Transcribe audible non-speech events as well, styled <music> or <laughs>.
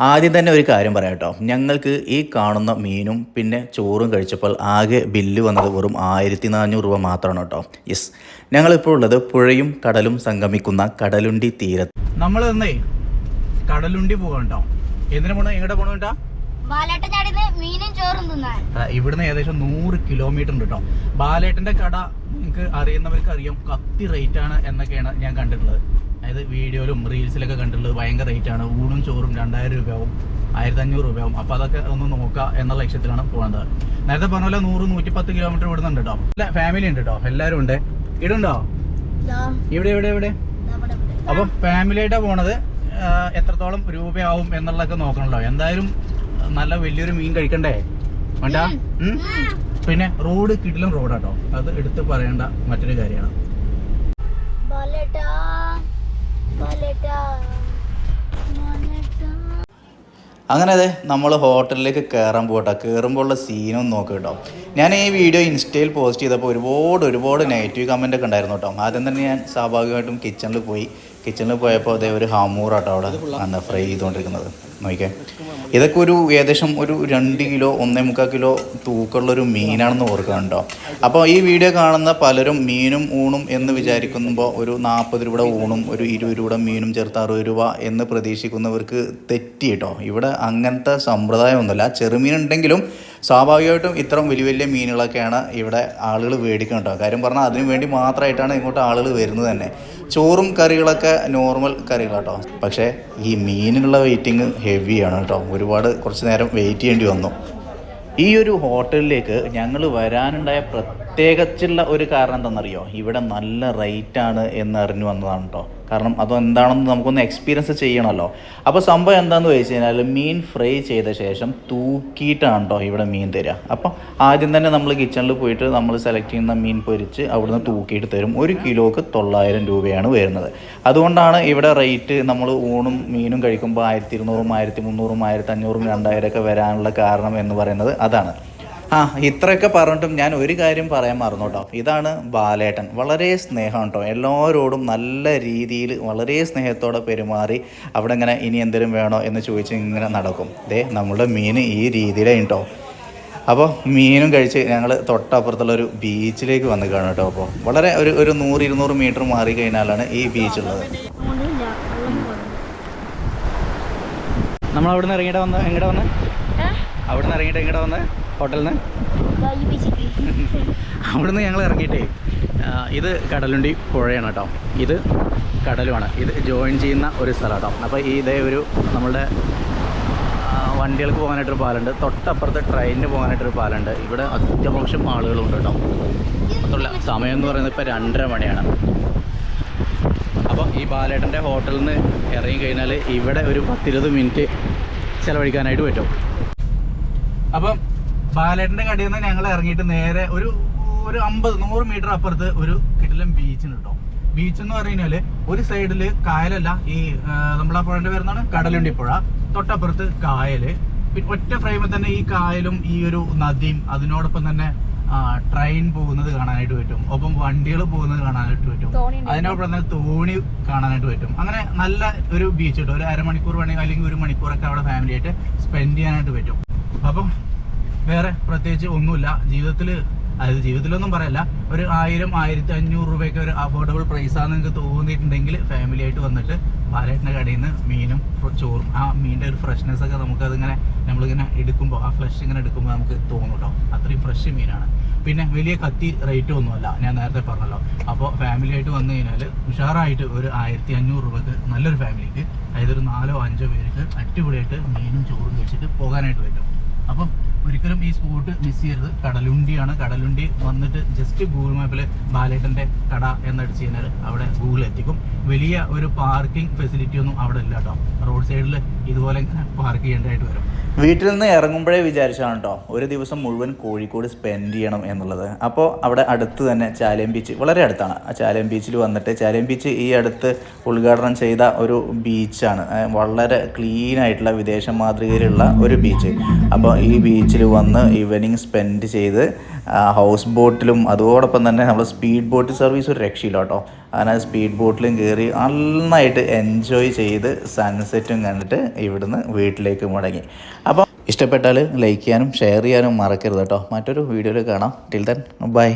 ആദ്യം തന്നെ ഒരു കാര്യം പറയാം കേട്ടോ. ഞങ്ങൾക്ക് ഈ കാണുന്ന മീനും പിന്നെ ചോറും കഴിച്ചപ്പോൾ ആകെ ബില്ല് വന്നത് വെറും ആയിരത്തി നാനൂറ് രൂപ മാത്രമാണ് കേട്ടോ. യെസ് ഞങ്ങളിപ്പോൾ ഉള്ളത് പുഴയും കടലും സംഗമിക്കുന്ന കടലുണ്ടി തീരത്ത്. നമ്മൾ തന്നെ കടലുണ്ടി പോകാം കേട്ടോ. എന്തിനു പോണോ? എങ്ങോട്ട് മീനും ചോറും തിന്നാൻ. ഇവിടുന്ന് ഏകദേശം നൂറ് കിലോമീറ്റർ ഉണ്ട് കേട്ടോ. ബാലേട്ടന്റെ കട നിങ്ങൾക്ക് അറിയുന്നവർക്ക് അറിയാം കത്തി റേറ്റ് ആണ് എന്നൊക്കെയാണ് ഞാൻ കണ്ടിട്ടുള്ളത്. അതായത് വീഡിയോയിലും റീൽസിലൊക്കെ കണ്ടിട്ടുള്ളത് ഭയങ്കര റേറ്റ് ആണ്. ഊണും ചോറും രണ്ടായിരം രൂപയാവും. ആയിരത്തി അഞ്ഞൂറ് രൂപയാവും. അപ്പൊ അതൊക്കെ ഒന്ന് നോക്കുക എന്ന ലക്ഷ്യത്തിലാണ് പോകുന്നത് നേരത്തെ പറഞ്ഞ പോലെ നൂറ് നൂറ്റിപ്പത്ത് കിലോമീറ്റർ ഇവിടുന്നുണ്ട് കേട്ടോ അല്ല ഫാമിലി ഉണ്ട് കേട്ടോ എല്ലാവരും ഉണ്ട്. ഇടുണ്ടോ? ഇവിടെ ഇവിടെ ഇവിടെ. അപ്പൊ ഫാമിലി ആയിട്ടാ പോണത്. എത്രത്തോളം രൂപയാവും എന്നുള്ളതൊക്കെ നോക്കണല്ലോ എന്തായാലും നല്ല വലിയൊരു മീൻ കഴിക്കണ്ടേ? വേണ്ട? പിന്നെ റോഡ് കിട്ടിലും റോഡാട്ടോ അത് എടുത്ത് പറയേണ്ട മറ്റൊരു കാര്യമാണ്. അങ്ങനെ അതെ നമ്മൾ ഹോട്ടലിലേക്ക് കയറാൻ പോകട്ടോ കയറുമ്പോഴുള്ള സീനും നോക്ക് കേട്ടോ. ഞാൻ ഈ വീഡിയോ ഇൻസ്റ്റയിൽ പോസ്റ്റ് ചെയ്തപ്പോൾ ഒരുപാട് ഒരുപാട് നെഗറ്റീവ് കമന്റ് ഒക്കെ ഉണ്ടായിരുന്നു കേട്ടോ. ആദ്യം തന്നെ ഞാൻ സ്വാഭാവികമായിട്ടും കിച്ചണിൽ പോയി. കിച്ചണിൽ പോയപ്പോൾ അതേ ഒരു ഹാമൂറാട്ടോ അവിടെ ഫ്രൈ ചെയ്തുകൊണ്ടിരിക്കുന്നത്. നോക്കിയേ ഇതൊക്കെ ഒരു ഏകദേശം ഒരു രണ്ട് കിലോ ഒന്നേ മുക്കാൽ കിലോ തൂക്കമുള്ളൊരു മീനാണെന്ന് ഓർക്കുന്നുണ്ടോ അപ്പോൾ ഈ വീഡിയോ കാണുന്ന പലരും മീനും ഊണും എന്ന് വിചാരിക്കുമ്പോൾ ഒരു നാൽപ്പത് രൂപ ഊണും ഒരു ഇരുപത് രൂപ മീനും ചേർത്ത് അറുപത് രൂപ എന്ന് പ്രതീക്ഷിക്കുന്നവർക്ക് തെറ്റി കേട്ടോ. ഇവിടെ അങ്ങനത്തെ സമ്പ്രദായമൊന്നുമില്ല. ചെറുമീനുണ്ടെങ്കിലും സ്വാഭാവികമായിട്ടും ഇത്രയും വലിയ വലിയ മീനുകളൊക്കെയാണ് ഇവിടെ ആളുകൾ മേടിക്കുന്നുണ്ടോ കാര്യം പറഞ്ഞാൽ അതിനു വേണ്ടി മാത്രമായിട്ടാണ് ഇങ്ങോട്ട് ആളുകൾ വരുന്നത് തന്നെ. ചോറും കറികളൊക്കെ നോർമൽ കറികളാട്ടോ. പക്ഷേ ഈ മീനിനുള്ള വെയിറ്റിംഗ് ഹെവിയാണ് കേട്ടോ. ഒരുപാട് കുറച്ച് നേരം വെയിറ്റ് ചെയ്യേണ്ടി വന്നു. ഈ ഒരു ഹോട്ടലിലേക്ക് ഞങ്ങൾ വരാനുണ്ടായ പ്രത്യേകിച്ചുള്ള ഒരു കാരണം എന്താണെന്നറിയോ? ഇവിടെ നല്ല റേറ്റാണ് എന്ന് അറിഞ്ഞു വന്നതാണ് കേട്ടോ കാരണം അതെന്താണെന്ന് നമുക്കൊന്ന് എക്സ്പീരിയൻസ് ചെയ്യണമല്ലോ അപ്പോൾ സംഭവം എന്താണെന്ന് വെച്ച് കഴിഞ്ഞാൽ മീൻ ഫ്രൈ ചെയ്ത ശേഷം തൂക്കിയിട്ടാണ് കേട്ടോ ഇവിടെ മീൻ തരിക അപ്പോൾ ആദ്യം തന്നെ നമ്മൾ കിച്ചണിൽ പോയിട്ട് നമ്മൾ സെലക്ട് ചെയ്യുന്ന മീൻ പൊരിച്ച് അവിടുന്ന് തൂക്കിയിട്ട് തരും. ഒരു കിലോക്ക് തൊള്ളായിരം രൂപയാണ് വരുന്നത്. അതുകൊണ്ടാണ് ഇവിടെ റേറ്റ് നമ്മൾ ഊണും മീനും കഴിക്കുമ്പോൾ ആയിരത്തി ഇരുന്നൂറും ആയിരത്തി മുന്നൂറും ആയിരത്തി അഞ്ഞൂറും രണ്ടായിരം ഒക്കെ വരാനുള്ള കാരണം എന്ന് പറയുന്നത് അതാണ്. ആ ഇത്രയൊക്കെ പറഞ്ഞിട്ടും ഞാൻ ഒരു കാര്യം പറയാൻ മറന്നു കേട്ടോ ഇതാണ് ബാലേട്ടൻ. വളരെ സ്നേഹം കേട്ടോ എല്ലാവരോടും നല്ല രീതിയിൽ വളരെ സ്നേഹത്തോടെ പെരുമാറി അവിടെ ഇങ്ങനെ ഇനി എന്തെങ്കിലും വേണോ എന്ന് ചോദിച്ച് ഇങ്ങനെ നടക്കും. ദേ നമ്മുടെ മീൻ ഈ രീതിയിലേ കേട്ടോ അപ്പോൾ മീനും കഴിച്ച് ഞങ്ങൾ തൊട്ടപ്പുറത്തുള്ള ഒരു ബീച്ചിലേക്ക് വന്ന് കാണും കേട്ടോ അപ്പോൾ വളരെ ഒരു ഒരു നൂറ് ഇരുന്നൂറ് മീറ്റർ മാറി കഴിഞ്ഞാലാണ് ഈ ബീച്ചുള്ളത്. നമ്മൾ അവിടെ നിന്ന് ഇറങ്ങിയിട്ട് വന്ന് എങ്ങോട്ട് വന്ന്? അവിടെ നിന്ന് ഇറങ്ങിയിട്ട് എങ്ങോട്ട് വന്ന്? ഹോട്ടലിൽ നിന്ന് <laughs> അവിടുന്ന് ഞങ്ങൾ ഇറങ്ങിയിട്ടേ ഇത് കടലുണ്ടി പുഴയാണ് കേട്ടോ. ഇത് കടലുമാണ്. ഇത് ജോയിൻ ചെയ്യുന്ന ഒരു സ്ഥലം കേട്ടോ. അപ്പോൾ ഈ ഇതേ ഒരു നമ്മളുടെ വണ്ടികൾക്ക് പോകാനായിട്ടൊരു പാലുണ്ട്. തൊട്ടപ്പുറത്ത് ട്രെയിനിന് പോകാനായിട്ടൊരു പാലുണ്ട്. ഇവിടെ അത്യാവശ്യം ആളുകളുണ്ട് കേട്ടോ. അതുള്ള സമയം എന്ന് പറയുന്നത് ഇപ്പോൾ രണ്ടര മണിയാണ്. അപ്പോൾ ഈ ബാലേട്ടന്റെ ഹോട്ടലിൽ നിന്ന് ഇറങ്ങി കഴിഞ്ഞാൽ ഇവിടെ ഒരു പത്തിരുപത് മിനിറ്റ് ചിലവഴിക്കാനായിട്ട് പറ്റും. അപ്പം ബാലേട്ടന്റെ കടയിൽ നിന്ന് ഞങ്ങൾ ഇറങ്ങിയിട്ട് നേരെ ഒരു ഒരു അമ്പത് നൂറ് മീറ്റർ അപ്പുറത്ത് ഒരു കിടിലം ബീച്ചിന് കേട്ടോ ബീച്ച് എന്ന് പറഞ്ഞാൽ ഒരു സൈഡിൽ കായലല്ല ഈ നമ്മളെ പുഴന്റെ പേരെന്താണ് കടലുണ്ടി പുഴ. തൊട്ടപ്പുറത്ത് കായൽ. പിന്നെ ഒറ്റ ഫ്രെയിമിൽ തന്നെ ഈ കായലും ഈ ഒരു നദിയും അതിനോടൊപ്പം തന്നെ ട്രെയിൻ പോകുന്നത് കാണാനായിട്ട് പറ്റും. ഒപ്പം വണ്ടികൾ പോകുന്നത് കാണാനായിട്ട് പറ്റും. അതിനോടൊപ്പം തന്നെ തോണി കാണാനായിട്ട് പറ്റും. അങ്ങനെ നല്ല ഒരു ബീച്ച് കിട്ടും ഒരു അരമണിക്കൂർ വേണമെങ്കിൽ അല്ലെങ്കിൽ ഒരു മണിക്കൂറൊക്കെ അവിടെ ഫാമിലി ആയിട്ട് സ്പെൻഡ് ചെയ്യാനായിട്ട് പറ്റും. അപ്പം വേറെ പ്രത്യേകിച്ച് ഒന്നുമില്ല. ജീവിതത്തിൽ അതായത് ജീവിതത്തിലൊന്നും പറയല്ല ഒരു ആയിരം ആയിരത്തി അഞ്ഞൂറ് രൂപയൊക്കെ ഒരു അഫോർഡബിൾ പ്രൈസാന്ന് നിങ്ങൾക്ക് തോന്നിയിട്ടുണ്ടെങ്കിൽ ഫാമിലി ആയിട്ട് വന്നിട്ട് പാലേട്ടിന്റെ കടയിൽ നിന്ന് മീനും ചോറും ആ മീനിന്റെ ഒരു ഫ്രഷ്നെസ് ഒക്കെ നമുക്കതിങ്ങനെ നമ്മളിങ്ങനെ എടുക്കുമ്പോൾ ആ ഫ്ലഷ് ഇങ്ങനെ എടുക്കുമ്പോൾ നമുക്ക് തോന്നും കേട്ടോ അത്രയും ഫ്രഷ് മീനാണ്. പിന്നെ വലിയ കത്തി റേറ്റും ഒന്നുമല്ല ഞാൻ നേരത്തെ പറഞ്ഞല്ലോ. അപ്പോൾ ഫാമിലി ആയിട്ട് വന്നു കഴിഞ്ഞാൽ ഉഷാറായിട്ട് ഒരു ആയിരത്തി അഞ്ഞൂറ് രൂപക്ക് നല്ലൊരു ഫാമിലിക്ക് അതായത് ഒരു നാലോ അഞ്ചോ പേർക്ക് അടിപൊളിയായിട്ട് മീനും ചോറും കഴിച്ചിട്ട് പോകാനായിട്ട് പറ്റും. അപ്പം ഒരിക്കലും ഈ സ്പോട്ട് മിസ് ചെയ്യരുത്. കടലുണ്ടിയാണ്. കടലുണ്ടി വന്നിട്ട് ജസ്റ്റ് ഗൂഗിൾ മാപ്പിൽ ബാലേട്ടന്റെ കട എന്നടിച്ച് കഴിഞ്ഞാൽ അവിടെ ഗൂഗിൾ എത്തിക്കും. വലിയ ഒരു പാർക്കിംഗ് ഫെസിലിറ്റി ഒന്നും അവിടെ ഇല്ല കേട്ടോ റോഡ് സൈഡിൽ ഇതുപോലെ പാർക്ക് ചെയ്യേണ്ടതായിട്ട് വരും. വീട്ടിൽ നിന്ന് ഇറങ്ങുമ്പോഴേ വിചാരിച്ചാണ് കേട്ടോ ഒരു ദിവസം മുഴുവൻ കോഴിക്കോട് സ്പെൻഡ് ചെയ്യണം എന്നുള്ളത്. അപ്പോൾ അവിടെ അടുത്ത് തന്നെ ചാലിയം ബീച്ച് വളരെ അടുത്താണ്. ആ ചാലിയം ബീച്ചിൽ വന്നിട്ട് ചാലിയം ബീച്ച് ഈ അടുത്ത് ഉദ്ഘാടനം ചെയ്ത ഒരു ബീച്ചാണ് വളരെ ക്ലീൻ ആയിട്ടുള്ള വിദേശ മാതൃകയിലുള്ള ഒരു ബീച്ച് അപ്പോൾ ഈ ബീച്ചിൽ ബീച്ചിൽ വന്ന് ഈവനിങ് സ്പെൻഡ് ചെയ്ത് ഹൗസ് ബോട്ടിലും അതോടൊപ്പം തന്നെ നമ്മൾ സ്പീഡ് ബോട്ട് സർവീസ് ഒരു രക്ഷയില്ല കേട്ടോ. അങ്ങനെ സ്പീഡ് ബോട്ടിലും കയറി നന്നായിട്ട് എൻജോയ് ചെയ്ത് സൺസെറ്റും കണ്ടിട്ട് ഇവിടുന്ന് വീട്ടിലേക്ക് മുടങ്ങി. അപ്പോൾ ഇഷ്ടപ്പെട്ടാൽ ലൈക്ക് ചെയ്യാനും ഷെയർ ചെയ്യാനും മറക്കരുത് കേട്ടോ. മറ്റൊരു വീഡിയോയിൽ കാണാം. Till then bye.